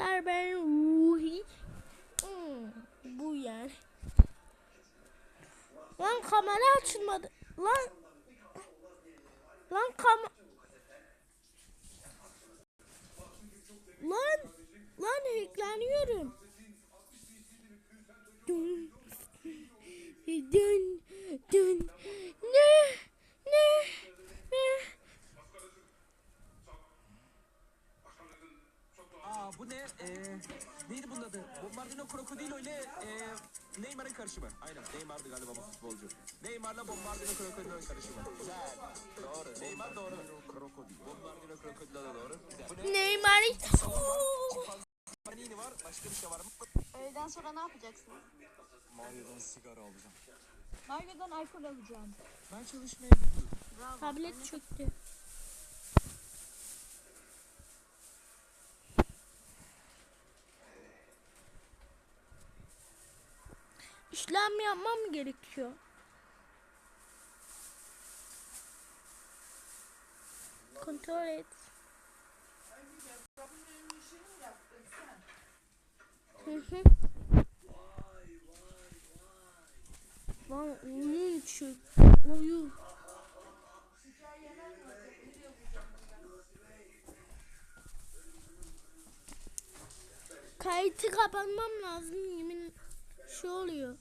Merhabalar ben Ruhi. Hmm, bu yani. Lan kamera açılmadı. Lan. Lan kam... Lan. Lan hackleniyorum. Dün. Dün. Dün. Ne? Ne? Ne? Aa bu ne? Ee, neydi bunun adı? Bombardino Krokodilo ile ee, Neymar'ın karışımı. Aynen Neymar'dı galiba bu futbolcu. Neymar'la Bombardino Krokodilo karışımı. Güzel. Doğru. Neymar doğru. Krokodilo. Bombardino Krokodilo da doğru. Güzel. Bu ne? Neymar'ı... Panini var. Başka bir şey var mı? Öğleden sonra ne yapacaksın? Mario'dan sigara alacağım. Mario'dan alkol alacağım. Ben çalışmaya gidiyorum. Bravo. Tablet çöktü. İşlem yapmam gerekiyor? Kontrol et. Hı hı. Lan oyun çök. Oyun. Kayıtı kapanmam lazım şey oluyor.